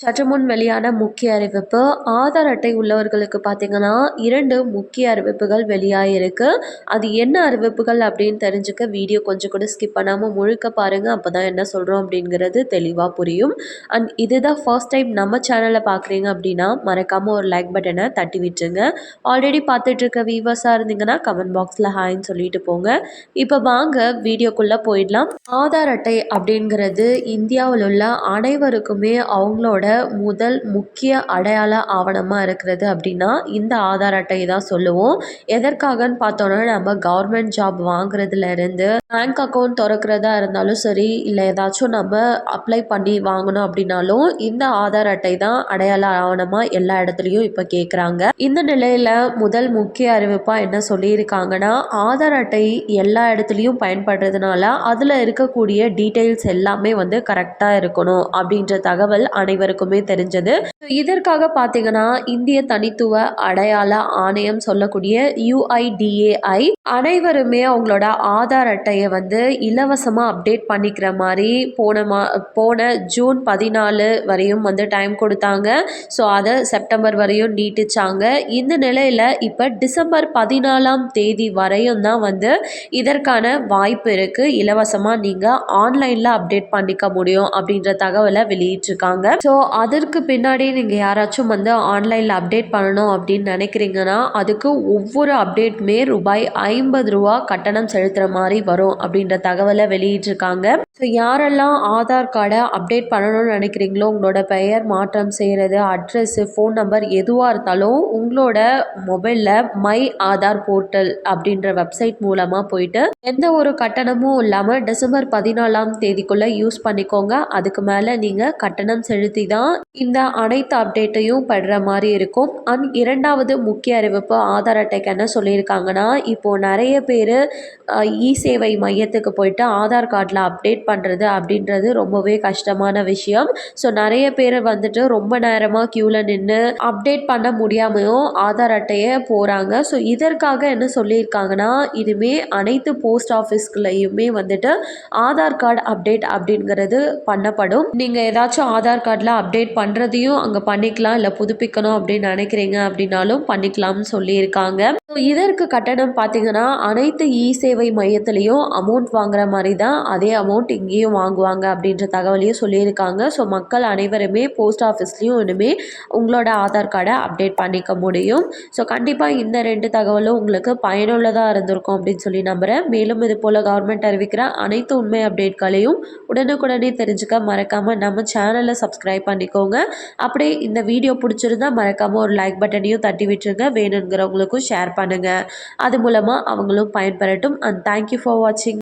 சற்று முன் வெளியான முக்கிய அறிவிப்பு ஆதார் அட்டை உள்ளவர்களுக்கு பார்த்தீங்கன்னா இரண்டு முக்கிய அறிவிப்புகள் வெளியாகிருக்கு அது என்ன அறிவிப்புகள் அப்படின்னு தெரிஞ்சுக்க வீடியோ கொஞ்சம் கூட ஸ்கிப் பண்ணாமல் முழுக்க பாருங்கள் அப்போ தான் என்ன சொல்கிறோம் அப்படிங்கிறது தெளிவாக புரியும். அண்ட் இதுதான் ஃபர்ஸ்ட் டைம் நம்ம சேனலை பார்க்குறீங்க அப்படின்னா மறக்காமல் ஒரு லைக் பட்டனை தட்டி விட்டுருங்க. ஆல்ரெடி பார்த்துட்ருக்க வியூவர்ஸாக இருந்தீங்கன்னா கமெண்ட் பாக்ஸில் ஹாய்ன்னு சொல்லிட்டு போங்க. இப்போ வாங்க வீடியோக்குள்ளே போயிடலாம். ஆதார் அட்டை அப்படிங்கிறது இந்தியாவில் உள்ள அனைவருக்குமே அவங்களோட முதல் முக்கிய அடையாள ஆவணமாக இருக்கிறது அப்படின்னா இந்த ஆதார் அட்டையை தான் சொல்லுவோம். எதற்காகன்னு பார்த்தோன்னா நம்ம கவர்மெண்ட் ஜாப் வாங்குறதுலேருந்து பேங்க் அக்கௌண்ட் திறக்கிறதா இருந்தாலும் சரி இல்லை ஏதாச்சும் நம்ம அப்ளை பண்ணி வாங்கணும் அப்படின்னாலும் இந்த ஆதார் அட்டை தான் அடையாள ஆவணமாக எல்லா இடத்துலையும் இப்போ கேட்குறாங்க இந்த நிலையில் முதல் முக்கிய அறிவிப்பாக என்ன சொல்லியிருக்காங்கன்னா ஆதார் அட்டை எல்லா இடத்துலையும் பயன்படுறதுனால அதில் இருக்கக்கூடிய டீட்டெயில்ஸ் எல்லாமே வந்து கரெக்டாக இருக்கணும் அப்படின்ற தகவல் அனைவருக்கும் தெரிஞ்சது. இதற்காக பார்த்தீங்கன்னா இந்திய தனித்துவ அடையாள ஆணையம் சொல்லக்கூடிய யுஐடிஏஐ அனைவருமே அவங்களோட ஆதார் அட்டையை வந்து இலவசமாக அப்டேட் பண்ணிக்கிற மாதிரி போன மா போன ஜூன் பதினாலு வரையும் வந்து டைம் கொடுத்தாங்க. ஸோ அதை செப்டம்பர் வரையும் நீட்டிச்சாங்க. இந்த நிலையில் இப்போ டிசம்பர் பதினாலாம் தேதி வரையும் தான் வந்து இதற்கான வாய்ப்பு இருக்குது இலவசமாக நீங்கள் ஆன்லைனில் அப்டேட் பண்ணிக்க முடியும் அப்படின்ற தகவலை வெளியிட்டிருக்காங்க. ஸோ அதற்கு பின்னாடி நீங்கள் யாராச்சும் வந்து ஆன்லைனில் அப்டேட் பண்ணணும் அப்படின்னு நினைக்கிறீங்கன்னா அதுக்கு ஒவ்வொரு அப்டேட்டுமே ரூபாய் ஐம்பது ரூபா கட்டணம் செலுத்துகிற மாதிரி வரும் அப்படின்ற தகவலை வெளியிட்டிருக்காங்க. ஸோ யாரெல்லாம் ஆதார் கார்டை அப்டேட் பண்ணணும்னு நினைக்கிறீங்களோ உங்களோட பெயர் மாற்றம் செய்கிறது அட்ரஸ்ஸு ஃபோன் நம்பர் எதுவாக இருந்தாலும் உங்களோட மொபைலில் மை ஆதார் போர்ட்டல் அப்படின்ற வெப்சைட் மூலமாக போயிட்டு எந்த ஒரு கட்டணமும் இல்லாமல் டிசம்பர் பதினாலாம் தேதிக்குள்ளே யூஸ் பண்ணிக்கோங்க. அதுக்கு மேலே நீங்கள் கட்டணம் செலுத்தி தான் இந்த அனைத்து அப்டேட்டையும் படுற மாதிரி இருக்கும். அண்ட் இரண்டாவது முக்கிய அறிவிப்பு ஆதார் அட்டைக்கு என்ன சொல்லியிருக்காங்கன்னா இப்போது நிறைய பேர் இ சேவை மையத்துக்கு போயிட்டு ஆதார் கார்டில் அப்டேட் பண்ணுறது அப்படின்றது ரொம்பவே கஷ்டமான விஷயம். ஸோ நிறைய பேர் வந்துட்டு ரொம்ப நேரமாக க்யூவில் நின்று அப்டேட் பண்ண முடியாமையும் ஆதார் அட்டையை போகிறாங்க ஸோ இதற்காக என்ன சொல்லியிருக்காங்கன்னா இதுவே அனைத்து போஸ்ட் ஆஃபீஸ்க்குள்ளேயுமே வந்துட்டு ஆதார் கார்டு அப்டேட் அப்படிங்கிறது பண்ணப்படும். நீங்கள் ஏதாச்சும் ஆதார் கார்டில் அப்டேட் பண்ணுறதையும் அங்கே பண்ணிக்கலாம் இல்லை புதுப்பிக்கணும் அப்படின்னு நினைக்கிறீங்க அப்படின்னாலும் பண்ணிக்கலாம்னு சொல்லியிருக்காங்க. ஸோ இதற்கு கட்டணம் பார்த்தீங்கன்னா அனைத்து இ சேவை மையத்துலேயும் அமௌண்ட் வாங்குற மாதிரி தான் அதே அமௌண்ட் இங்கேயும் வாங்குவாங்க அப்படின்ற தகவலையும் சொல்லியிருக்காங்க. ஸோ மக்கள் அனைவருமே போஸ்ட் ஆஃபீஸ்லேயும் இனிமேல் உங்களோட ஆதார் கார்டை அப்டேட் பண்ணிக்க முடியும். ஸோ கண்டிப்பாக இந்த ரெண்டு தகவலும் உங்களுக்கு பயனுள்ளதாக இருந்திருக்கும் அப்படின்னு சொல்லி நம்புகிறேன் மேலும் இது போல் கவர்மெண்ட் அறிவிக்கிற அனைத்து உண்மை அப்டேட்களையும் உடனுக்குடனே தெரிஞ்சுக்க மறக்காமல் நம்ம சேனலை சப்ஸ்கிரைப் பண்ணிக்கோங்க. அப்படியே இந்த வீடியோ பிடிச்சிருந்தா மறக்காமல் ஒரு லைக் பட்டனையும் தட்டி விட்டுருங்க. வேணுங்கிறவங்களுக்கும் ஷேர் பண்ணுங்கள் அது மூலமாக அவங்களும் பயன்பெறட்டும். அண்ட் தேங்க்யூ ஃபார் வாட்சிங்